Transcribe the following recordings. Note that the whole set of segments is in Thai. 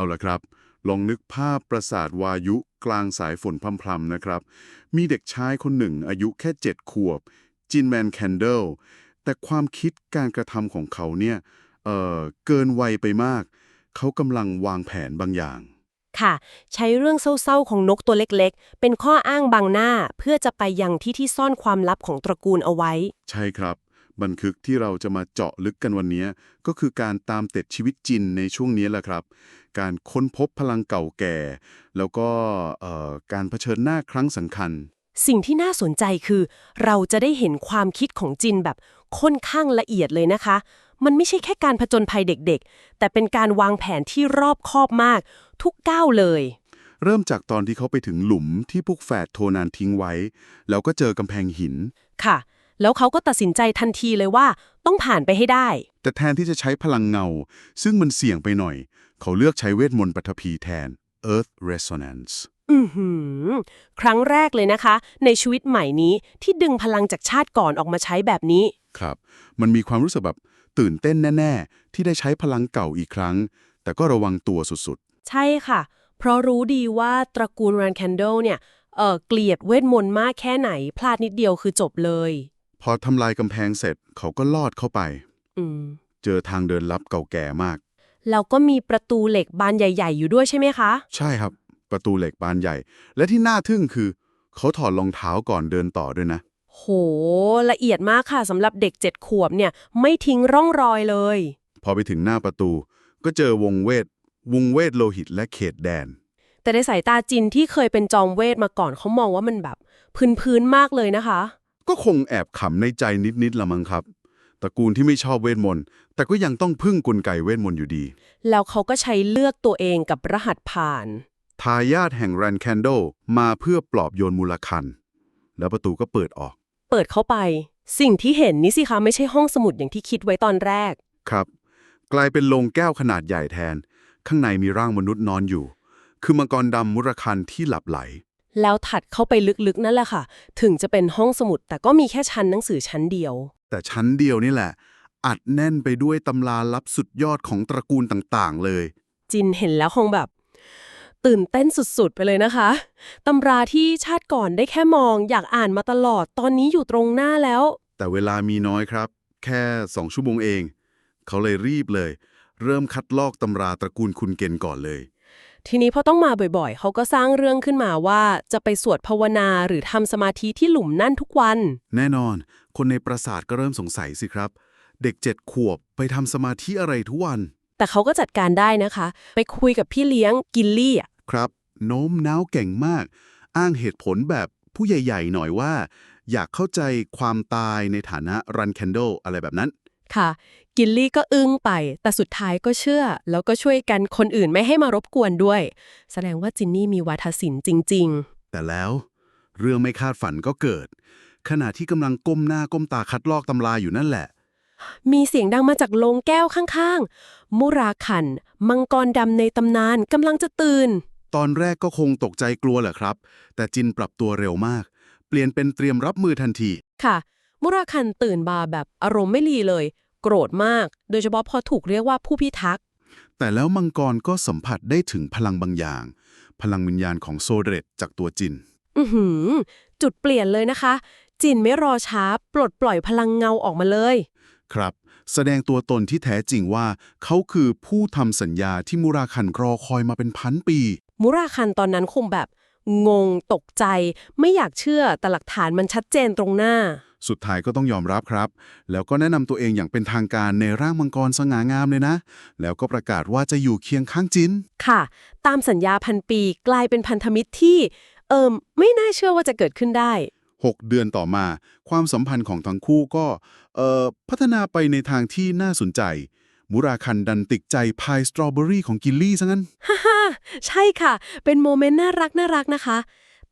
เอาละครับ ลองนึกภาพปราสาทวายุกลางสายฝนพรำๆนะครับ มีเด็กชายคนหนึ่งอายุแค่เจ็ดขวบ จินแมนแคนเดล แต่ความคิดการกระทำของเขาเนี่ยเอ่อเกินวัยไปมาก เขากำลังวางแผนบางอย่าง ค่ะ ใช้เรื่องเศร้าๆของนกตัวเล็กๆ เป็นข้ออ้างบังหน้าเพื่อจะไปยังที่ที่ซ่อนความลับของตระกูลเอาไว้ ใช่ครับ บันทึกที่เราจะมาเจาะลึกกันวันนี้ ก็คือการตามติดชีวิตจินในช่วงนี้แหละครับ การค้นพบพลังเก่าแก่ แล้วก็เอ่อการเผชิญหน้าครั้งสำคัญ สิ่งที่น่าสนใจคือ เราจะได้เห็นความคิดของจินแบบค่อนข้างละเอียดเลยนะคะ มันไม่ใช่แค่การผจญภัยเด็กๆ แต่เป็นการวางแผนที่รอบคอบมาก ทุกก้าวเลยเริ่มจากตอนที่เขาไปถึงหลุมที่พวกแฝดโทนานทิ้งไว้ แล้วก็เจอกำแพงหิน ค่ะ แล้วเขาก็ตัดสินใจทันทีเลยว่าต้องผ่านไปให้ได้ แต่แทนที่จะใช้พลังเงา ซึ่งมันเสี่ยงไปหน่อย เขาเลือกใช้เวทมนต์ปฐพีแทน Earth Resonance อือหือ ครั้งแรกเลยนะคะ ในชีวิตใหม่นี้ที่ดึงพลังจากชาติก่อนออกมาใช้แบบนี้ ครับ มันมีความรู้สึกแบบตื่นเต้นแน่ ๆ ที่ได้ใช้พลังเก่าอีกครั้ง แต่ก็ระวังตัวสุดใช่ค่ะ เพราะรู้ดีว่าตระกูลรันแคนเดลเนี่ยเออเกลียดเวทมนต์มากแค่ไหน พลาดนิดเดียวคือจบเลยๆ พอทำลายกำแพงเสร็จเขาก็ลอดเข้าไป อืม เจอทางเดินลับเก่าแก่มาก แล้วก็มีประตูเหล็กบานใหญ่ ๆ อยู่ด้วยใช่ไหมคะ ใช่ครับ ประตูเหล็กบานใหญ่ และที่น่าทึ่งคือ เขาถอดรองเท้าก่อนเดินต่อด้วยนะ โห ละเอียดมากค่ะสำหรับเด็กเจ็ดขวบเนี่ย ไม่ทิ้งร่องรอยเลย พอไปถึงหน้าประตู ก็เจอวงเวท วงเวทโลหิตและเขตแดน แต่ในสายตาจินที่เคยเป็นจอมเวทมาก่อนเขามองว่ามันแบบ พื้นๆมากเลยนะคะ ก็คงแอบขำในใจนิด ๆ ละมั้งครับตระกูลที่ไม่ชอบเวทมนต์แต่ก็ยังต้องพึ่งกลไกเวทมนต์อยู่ดี แล้วเขาก็ใช้เลือกตัวเองกับรหัสผ่าน ทายาทแห่งแรนแคนโดมาเพื่อปลอบโยนมูลคัน แล้วประตูก็เปิดออก เปิดเข้าไป สิ่งที่เห็นนี่สิคะไม่ใช่ห้องสมุดอย่างที่คิดไว้ตอนแรก ครับ กลายเป็นโลงแก้วขนาดใหญ่แทน ข้างในมีร่างมนุษย์นอนอยู่ คือมังกรดำมุรคันที่หลับไหล แล้วถัดเข้าไปลึกๆนั่นแหละค่ะ ถึงจะเป็นห้องสมุด แต่ก็มีแค่ชั้นหนังสือชั้นเดียว แต่ชั้นเดียวนี่แหละ อัดแน่นไปด้วยตำราลับสุดยอดของตระกูลต่างๆ เลย จินเห็นแล้วคงแบบ ตื่นเต้นสุดๆ ไปเลยนะคะตำราที่ชาติก่อนได้แค่มอง อยากอ่านมาตลอดตอนนี้อยู่ตรงหน้าแล้ว แต่เวลามีน้อยครับ แค่สองชั่วโมงเอง เขาเลยรีบเลย เริ่มคัดลอกตำราตระกูลคุณเกณฑ์ก่อนเลย ทีนี้พอต้องมาบ่อยๆ เขาก็สร้างเรื่องขึ้นมาว่าจะไปสวดภาวนาหรือทำสมาธิที่หลุมนั่นทุกวัน แน่นอน คนในปราสาทก็เริ่มสงสัยสิครับ เด็กเจ็ดขวบไปทำสมาธิอะไรทุกวัน แต่เขาก็จัดการได้นะคะ ไปคุยกับพี่เลี้ยงกิลลี่อะครับ โน้มน้าวเก่งมาก อ้างเหตุผลแบบผู้ใหญ่ๆหน่อยว่า อยากเข้าใจความตายในฐานะรันแคนโดอะไรแบบนั้น ค่ะ กิลลี่ก็อึ้งไป แต่สุดท้ายก็เชื่อ แล้วก็ช่วยกันคนอื่นไม่ให้มารบกวนด้วย แสดงว่าจินนี่มีวาทศิลป์จริงแต่แล้ว เรื่องไม่คาดฝันก็เกิด ขณะที่กำลังก้มหน้าก้มตาคัดลอกตำราอยู่นั่นแหละๆมีเสียงดังมาจากโลงแก้วข้างๆ มุราคัน มังกรดำในตำนานกำลังจะตื่น ตอนแรกก็คงตกใจกลัวแหละครับ แต่จินปรับตัวเร็วมาก เปลี่ยนเป็นเตรียมรับมือทันที ค่ะ มุราคันตื่นมาแบบอารมณ์ไม่ดีเลย โกรธมาก โดยเฉพาะพอถูกเรียกว่าผู้พิทักษ์ แต่แล้วมังกรก็สัมผัสได้ถึงพลังบางอย่าง พลังวิญญาณของโซเดรตจากตัวจิน อือหือ จุดเปลี่ยนเลยนะคะ จินไม่รอช้า ปลดปล่อยพลังเงาออกมาเลย ครับ แสดงตัวตนที่แท้จริงว่า เขาคือผู้ทำสัญญาที่มูราคันรอคอยมาเป็นพันปี มุราคันตอนนั้นคงแบบ งง ตกใจ ไม่อยากเชื่อแต่หลักฐานมันชัดเจนตรงหน้า สุดท้ายก็ต้องยอมรับครับ แล้วก็แนะนำตัวเองอย่างเป็นทางการในร่างมังกรสง่างามเลยนะ แล้วก็ประกาศว่าจะอยู่เคียงข้างจิน ค่ะ ตามสัญญาพันปีกลายเป็นพันธมิตรที่ เอิมไม่น่าเชื่อว่าจะเกิดขึ้นได้ 6 เดือนต่อมา ความสัมพันธ์ของทั้งคู่ก็เอ่อพัฒนาไปในทางที่น่าสนใจ มุราคันดันติดใจพายสตรอเบอรี่ของกิลลี่ซะงั้น ฮ่าฮ่าใช่ค่ะ เป็นโมเมนต์น่ารักน่ารักนะคะ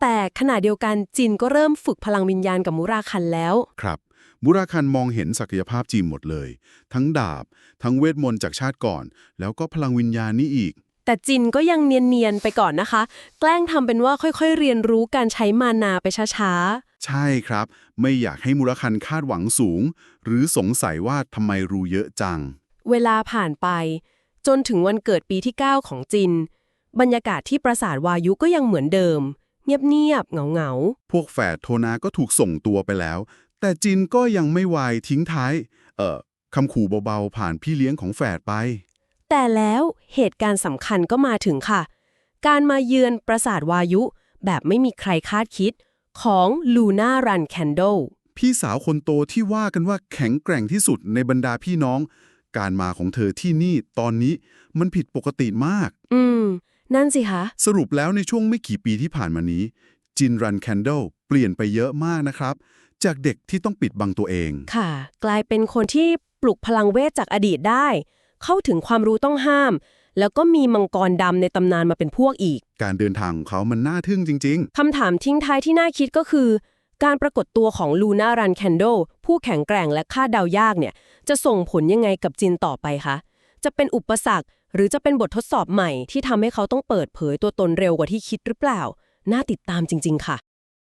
แต่ขณะเดียวกันจินก็เริ่มฝึกพลังวิญญาณกับมุราคันแล้ว ครับมุราคันมองเห็นศักยภาพจีมหมดเลย ทั้งดาบ ทั้งเวทมนต์จากชาติก่อน แล้วก็พลังวิญญาณนี่อีก แต่จินก็ยังเนียน ๆ ไปก่อนนะคะ แกล้งทำเป็นว่าค่อย ๆ เรียนรู้การใช้มานาไปช้าใช่ครับ ไม่อยากให้มุราคันคาดหวังสูง หรือสงสัยว่าทำไมรู้เยอะจังๆเวลาผ่านไป จนถึงวันเกิดปีที่ 9 ของจิน บรรยากาศที่ปราสาทวายุก็ยังเหมือนเดิม เงียบๆเหงาพวกแฝดโทนาก็ถูกส่งตัวไปแล้ว แต่จินก็ยังไม่วายทิ้งท้าย เอ่อคำขู่เบาๆ ผ่านพี่เลี้ยงของแฝดไปๆแต่แล้วเหตุการณ์สำคัญก็มาถึงค่ะ การมาเยือนปราสาทวายุ แบบไม่มีใครคาดคิดของลูน่ารันแคนโดพี่สาวคนโตที่ว่ากันว่าแข็งแกร่งที่สุดในบรรดาพี่น้อง การมาของเธอที่นี่ตอนนี้มันผิดปกติมาก อืม นั่นสิคะ สรุปแล้วในช่วงไม่กี่ปีที่ผ่านมานี้ จินรันแคนเดลเปลี่ยนไปเยอะมากนะครับ จากเด็กที่ต้องปิดบังตัวเอง ค่ะ กลายเป็นคนที่ปลุกพลังเวทจากอดีตได้ เข้าถึงความรู้ต้องห้าม แล้วก็มีมังกรดำในตำนานมาเป็นพวกอีก การเดินทางของเขามันน่าทึ่งจริง คำถามทิ้งท้ายที่น่าคิดก็คือ การปรากฏตัวของลูน่ารันแคนโดผู้แข็งแกร่งและคาดเดายากเนี่ย จะส่งผลยังไงกับจินต่อไปคะ จะเป็นอุปสรรค หรือจะเป็นบททดสอบใหม่ที่ทำให้เขาต้องเปิดเผยตัวตนเร็วกว่าที่คิดหรือเปล่า น่าติดตามจริง ๆ ค่ะ